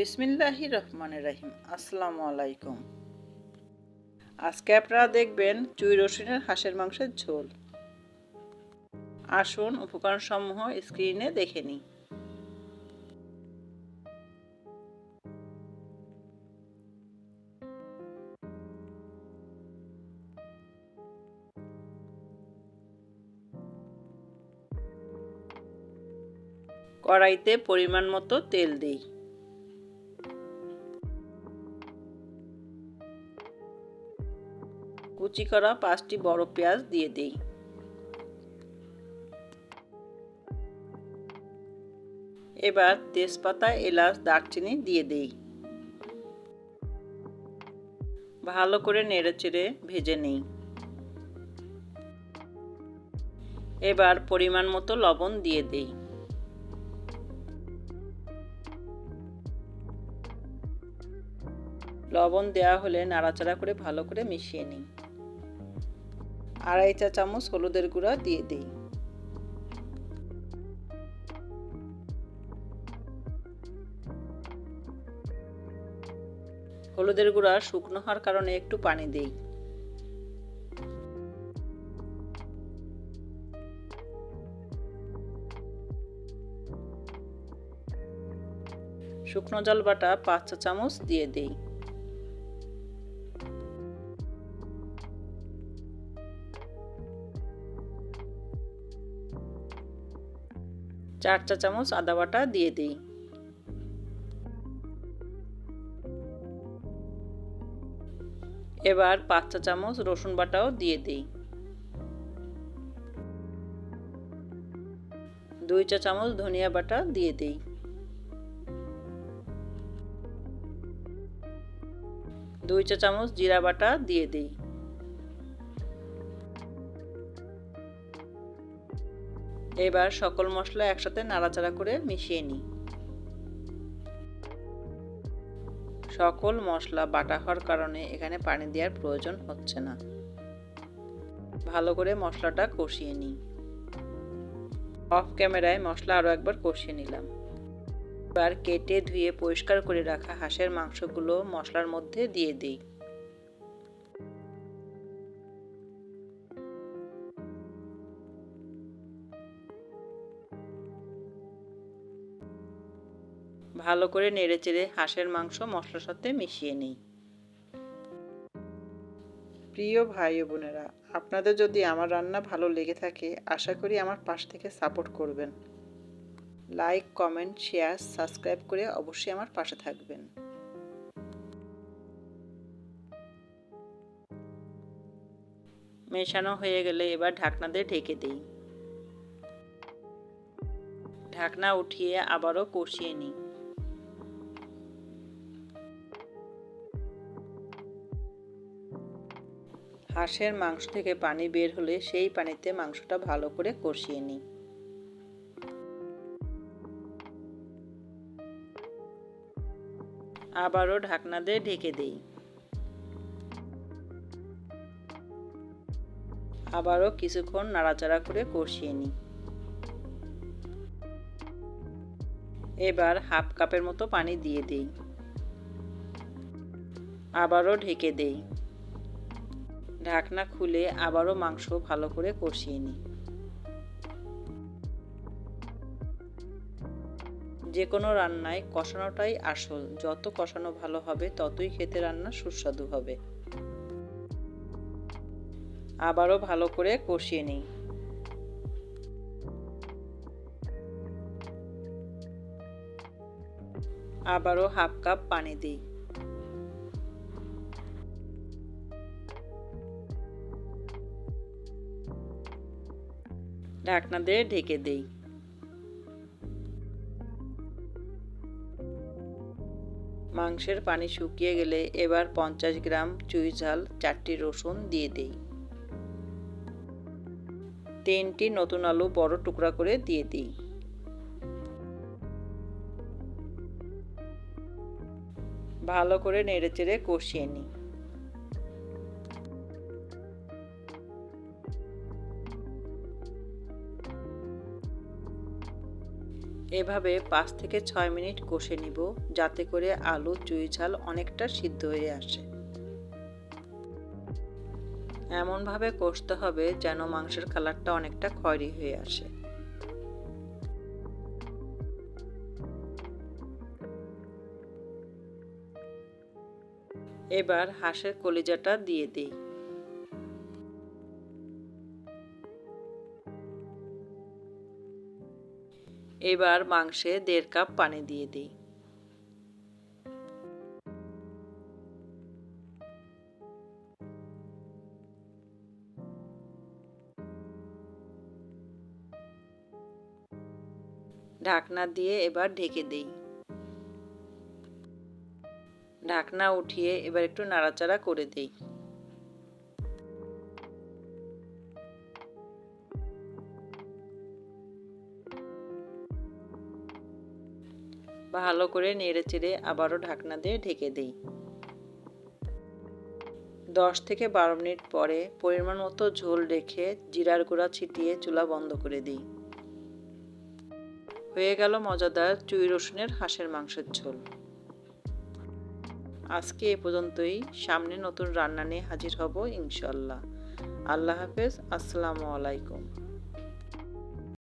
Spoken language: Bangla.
বিসমিল্লাহি রহমান রাহিম। আসসালামু আলাইকুম। আজকে আপনারা দেখবেন চুই রসুনের হাঁসের মাংসের ঝোল। আসুন উপকরণ সমূহ স্ক্রিনে দেখে নিই। কড়াইতে পরিমাণ মতো তেল দিই। কুচি করা পাঁচটি বড় পেঁয়াজ দিয়ে দিই। এবার তেজপাতা, এলাচ, দারচিনি দিয়ে দিই। ভালো করে নেড়ে চেড়ে ভেজে নিই। এবার পরিমাণ মতো লবণ দিয়ে দিই। লবণ দেওয়া হলে নাড়াচাড়া করে ভালো করে মিশিয়ে নিই। আড়াই চা চামচ হলুদের গুঁড়া দিয়ে দিই। হলুদের গুঁড়া শুকনো হওয়ার কারণে একটু পানি দিই। শুকনো জল বাটা পাঁচ চামচ দিয়ে দিই। চার চা চামচ আদা বাটা দিয়ে দিই। এবার পাঁচ চা চামচ রসুন বাটাও দিয়ে দিই। দুই চা চামচ ধনিয়া বাটা দিয়ে দিই। দুই চা চামচ জিরা বাটা দিয়ে দিই। এবার সকল মশলা একসাথে নাড়াচাড়া করে মিশিয়ে নিই। সকল মশলা বাটা হওয়ার কারণে এখানে পানি দেওয়ার প্রয়োজন হচ্ছে না। ভালো করে মশলাটা কষিয়ে নিই। অফ ক্যামেরায় মশলা আরও একবার কষিয়ে নিলাম। এবার কেটে ধুয়ে পরিষ্কার করে রাখা হাঁসের মাংসগুলো মশলার মধ্যে দিয়ে দিই। ভালো করে নেড়েচেড়ে হাঁসের মাংস মশলার সাথে মিশিয়ে নিই। প্রিয় ভাই ও বোনেরা আপনাদের যদি আমার রান্না ভালো লেগে থাকে আশা করি আমার পাশ থেকে সাপোর্ট করবেন। লাইক কমেন্ট শেয়ার সাবস্ক্রাইব করে অবশ্যই আমার পাশে থাকবেন। মেশানো হয়ে গেলে এবার ঢাকনা দিয়ে ঢেকে দিই। ঢাকনা উঠিয়ে আবারও কষিয়ে নিই। হাঁসের মাংস থেকে পানি বের হলে সেই পানিতে মাংসটা ভালো করে কষিয়ে নিই। আবারও ঢাকনা দিয়ে ঢেকে দেই। আবারও কিছুক্ষণ নাড়াচাড়া করে কষিয়ে নিই। এবার হাফ কাপের মতো পানি দিয়ে দেই। আবারও ঢেকে দেই। ঢাকনা খুলে আবারও মাংস ভালো করে কষিয়ে নিই। যে কোনো রান্নায় কষানোটাই আসল। যত কষানো ভালো হবে, ততই খেতে রান্না সুস্বাদু হবে। আবারও ভালো করে কষিয়ে নিই। আবারও হাফ কাপ পানি দিই। ঢাকনা দিয়ে ঢেকে দেই। মাংসের পানি শুকিয়ে গেলে এবার পঞ্চাশ গ্রাম চুই ঝাল, চারটি রসুন দিয়ে দেই। তিনটি নতুন আলু বড় টুকরা করে দিয়ে দিই। ভালো করে নেড়েচেড়ে কষিয়ে নিই। এভাবে পাঁচ থেকে ছয় মিনিট কষে নিব, যাতে করে আলু চুই ঝাল অনেকটা সিদ্ধ হয়ে আসে। এমনভাবে কষতে হবে যেন মাংসের কালারটা অনেকটা খয়েরি হয়ে আসে। এবার হাঁসের কলিজাটা দিয়ে দিই। এবার মাংসে দেড় কাপ পানি দিয়ে দিই। ঢাকনা দিয়ে এবার ঢেকে দেই। ঢাকনা উঠিয়ে এবার একটু নাড়াচাড়া করে দেই। ভালো করে নেড়ে চেড়ে আবারও ঢাকনা দিয়ে ঢেকে দিই। দশ থেকে বারো মিনিট পরে পরিমাণ মতো ঝোল রেখে জিরার গুঁড়া ছিটিয়ে চুলা বন্ধ করে দিই। হয়ে গেল মজাদার চুই রসুনের হাঁসের মাংসের ঝোল। আজকে এ পর্যন্তই। সামনে নতুন রান্না নিয়ে হাজির হব ইনশাল্লাহ আল্লাহ হাফেজ। আসসালামু আলাইকুম।